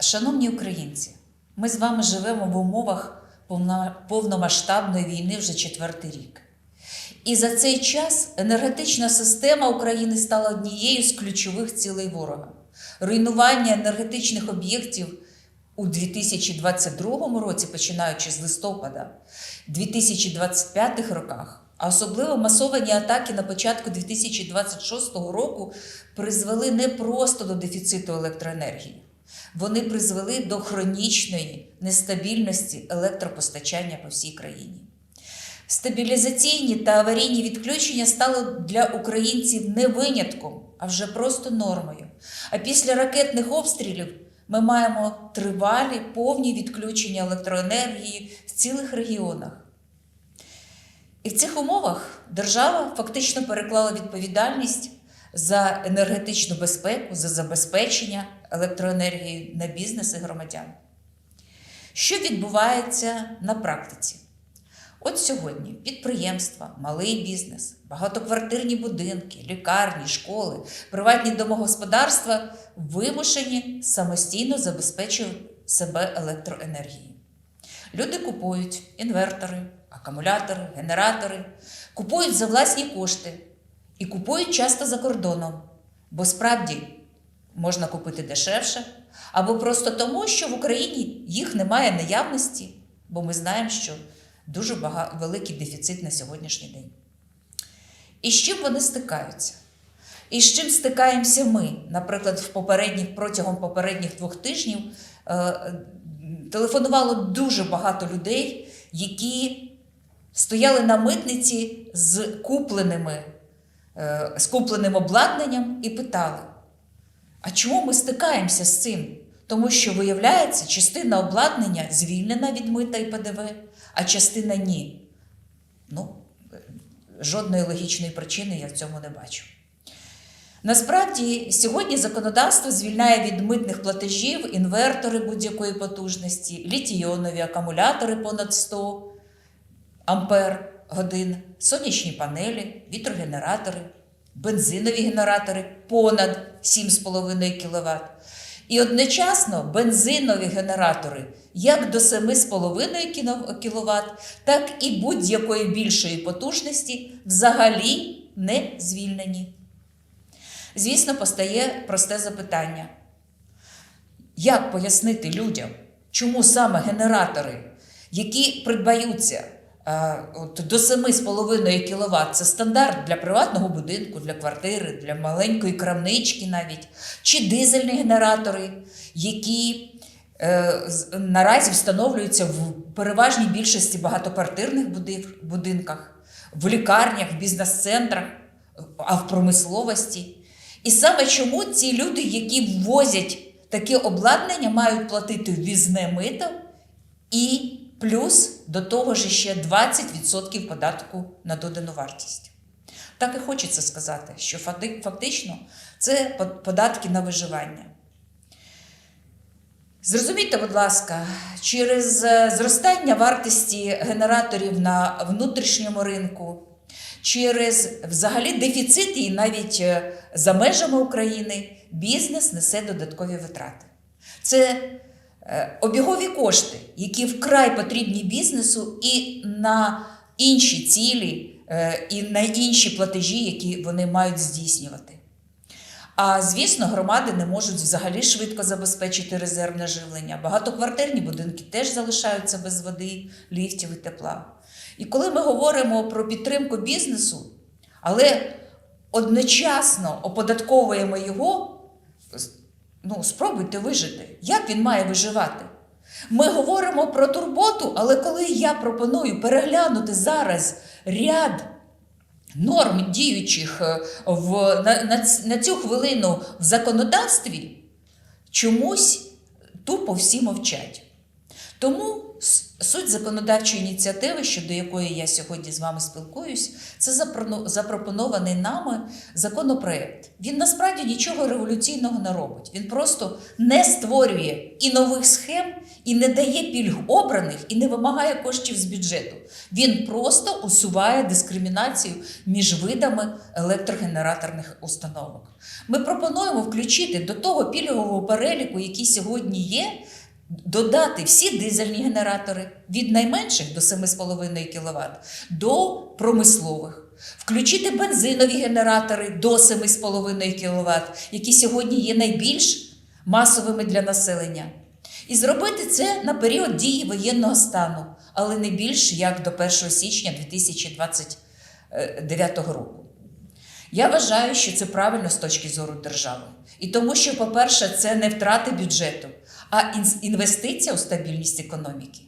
Шановні українці, ми з вами живемо в умовах повномасштабної війни вже четвертий рік. І за цей час енергетична система України стала однією з ключових цілей ворога. Руйнування енергетичних об'єктів у 2022 році, починаючи з листопада, 2025 роках, а особливо масовані атаки на початку 2026 року призвели не просто до дефіциту електроенергії. Вони призвели до хронічної нестабільності електропостачання по всій країні. Стабілізаційні та аварійні відключення стали для українців не винятком, а вже просто нормою. А після ракетних обстрілів ми маємо тривалі повні відключення електроенергії в цілих регіонах. І в цих умовах держава фактично переклала відповідальність за енергетичну безпеку, за забезпечення електроенергією на бізнес і громадян. Що відбувається на практиці? От сьогодні підприємства, малий бізнес, багатоквартирні будинки, лікарні, школи, приватні домогосподарства вимушені самостійно забезпечувати себе електроенергією. Люди купують інвертори, акумулятори, генератори, купують за власні кошти і купують часто за кордоном, бо справді можна купити дешевше, або просто тому, що в Україні їх немає наявності, бо ми знаємо, що дуже бага... великий дефіцит на сьогоднішній день. І з чим вони стикаються? І з чим стикаємося ми? Наприклад, в попередніх, протягом попередніх двох тижнів е, телефонувало дуже багато людей, які стояли на митниці з купленими, е, з купленим обладнанням і питали: а чому ми стикаємося з цим? Тому що, виявляється, частина обладнання звільнена від мита і ПДВ, а частина ні. Ну, жодної логічної причини я в цьому не бачу. Насправді, сьогодні законодавство звільняє від митних платежів інвертори будь-якої потужності, літійонові акумулятори понад 100 ампер годин, сонячні панелі, вітрогенератори, бензинові генератори понад 7,5 кВт. І одночасно бензинові генератори як до 7,5 кВт, так і будь-якої більшої потужності взагалі не звільнені. Звісно, постає просте запитання: як пояснити людям, чому саме генератори, які придбаються от, до 7,5 кВт, це стандарт для приватного будинку, для квартири, для маленької крамнички навіть, чи дизельні генератори, які е, наразі встановлюються в переважній більшості багатоквартирних будинках, в лікарнях, в бізнес-центрах, а в промисловості. І саме чому ці люди, які ввозять таке обладнання, мають платити ввізне мито і плюс до того ж ще 20% податку на додану вартість. Так і хочеться сказати, що фактично це податки на виживання. Зрозумійте, будь ласка, через е, зростання вартості генераторів на внутрішньому ринку, через взагалі дефіцит і навіть е, за межами України бізнес несе додаткові витрати. Це обігові кошти, які вкрай потрібні бізнесу і на інші цілі, е, і на інші платежі, які вони мають здійснювати. А звісно, громади не можуть взагалі швидко забезпечити резервне живлення. Багатоквартирні будинки теж залишаються без води, ліфтів і тепла. І коли ми говоримо про підтримку бізнесу, але одночасно оподатковуємо його, ну, спробуйте вижити. Як він має виживати? Ми говоримо про турботу, але коли я пропоную переглянути зараз ряд норм діючих е, в, на, на, на цю хвилину в законодавстві, чомусь тупо всі мовчать. Тому суть законодавчої ініціативи, щодо якої я сьогодні з вами спілкуюсь, це запропонований нами законопроект. Він насправді нічого революційного не робить. Він просто не створює і нових схем, і не дає пільг обраних, і не вимагає коштів з бюджету. Він просто усуває дискримінацію між видами електрогенераторних установок. Ми пропонуємо включити до того пільгового переліку, який сьогодні є, додати всі дизельні генератори від найменших до 7,5 кВт до промислових. Включити бензинові генератори до 7,5 кВт, які сьогодні є найбільш масовими для населення. І зробити це на період дії воєнного стану, але не більш як до 1 січня 2029 року. Я вважаю, що це правильно з точки зору держави. І тому, що, по-перше, це не втрати бюджету, а інвестиція у стабільність економіки.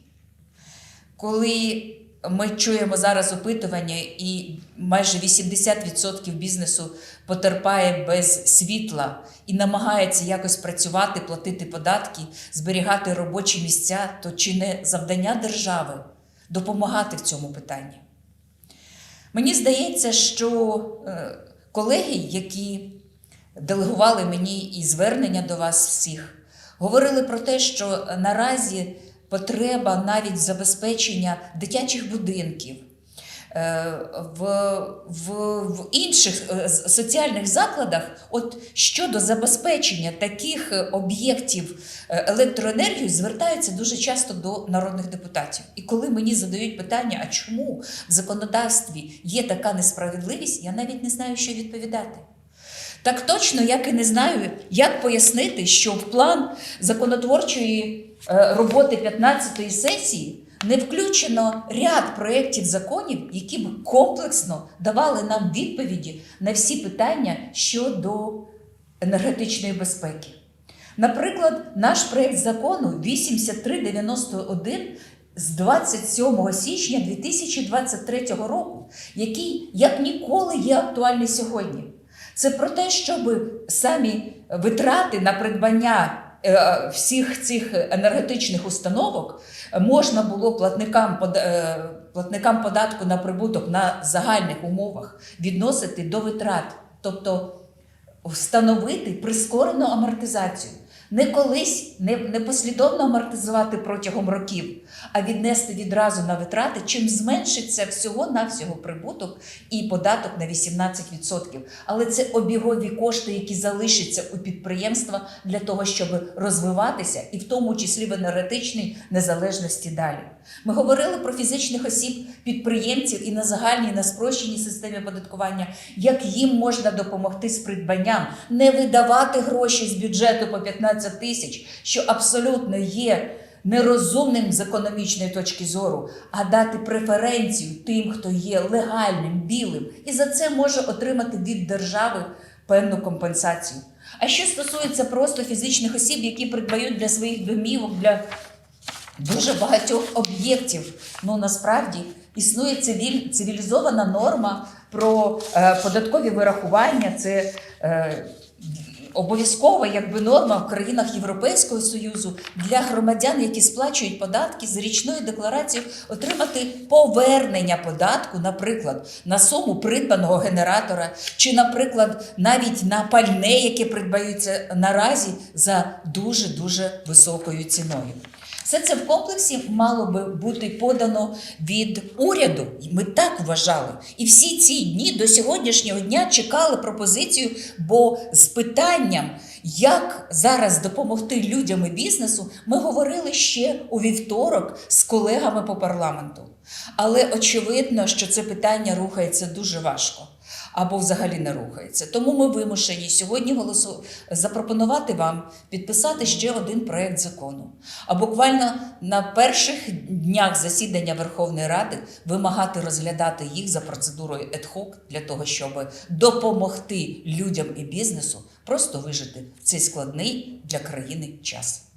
Коли ми чуємо зараз опитування, і майже 80% бізнесу потерпає без світла і намагається якось працювати, платити податки, зберігати робочі місця, то чи не завдання держави допомагати в цьому питанні? Мені здається, що е, колеги, які делегували мені і звернення до вас всіх, говорили про те, що наразі потреба навіть забезпечення дитячих будинків. е, В, в, в інших е, соціальних закладах, от щодо забезпечення таких е, об'єктів е, електроенергією, звертаються дуже часто до народних депутатів. І коли мені задають питання, а чому в законодавстві є така несправедливість, я навіть не знаю, що відповідати. Так точно, як і не знаю, як пояснити, що в план законотворчої е, роботи 15-ї сесії не включено ряд проєктів законів, які б комплексно давали нам відповіді на всі питання щодо енергетичної безпеки. Наприклад, наш проєкт закону 8391 з 27 січня 2023 року, який як ніколи є актуальний сьогодні. Це про те, щоб самі витрати на придбання е, всіх цих енергетичних установок можна було платникам, е, платникам податку на прибуток на загальних умовах відносити до витрат, тобто встановити прискорену амортизацію. Не колись, не, не послідовно амортизувати протягом років, а віднести відразу на витрати, чим зменшиться всього-навсього прибуток і податок на 18%. Але це обігові кошти, які залишаться у підприємства для того, щоб розвиватися, і в тому числі в енергетичній незалежності далі. Ми говорили про фізичних осіб, підприємців і на загальній, на спрощеній системі оподаткування, як їм можна допомогти з придбанням, не видавати гроші з бюджету по 15 тисяч, що абсолютно є нерозумним з економічної точки зору, а дати преференцію тим, хто є легальним, білим, і за це може отримати від держави певну компенсацію. А що стосується просто фізичних осіб, які придбають для своїх домівок, для дуже багатьох об'єктів. Ну насправді існує цивіль, цивілізована норма про е, податкові вирахування. Це е, обов'язкова якби норма в країнах Європейського Союзу для громадян, які сплачують податки з річної декларації, отримати повернення податку, наприклад, на суму придбаного генератора, чи, наприклад, навіть на пальне, яке придбаються наразі за дуже дуже високою ціною. Все це в комплексі мало би бути подано від уряду. Ми так вважали. І всі ці дні до сьогоднішнього дня чекали пропозицію, бо з питанням, як зараз допомогти людям і бізнесу, ми говорили ще у вівторок з колегами по парламенту. Але очевидно, що це питання рухається дуже важко. Або взагалі не рухається. Тому ми вимушені сьогодні голосу... запропонувати вам підписати ще один проект закону. А буквально на перших днях засідання Верховної Ради вимагати розглядати їх за процедурою hoc для того, щоб допомогти людям і бізнесу просто вижити в цей складний для країни час.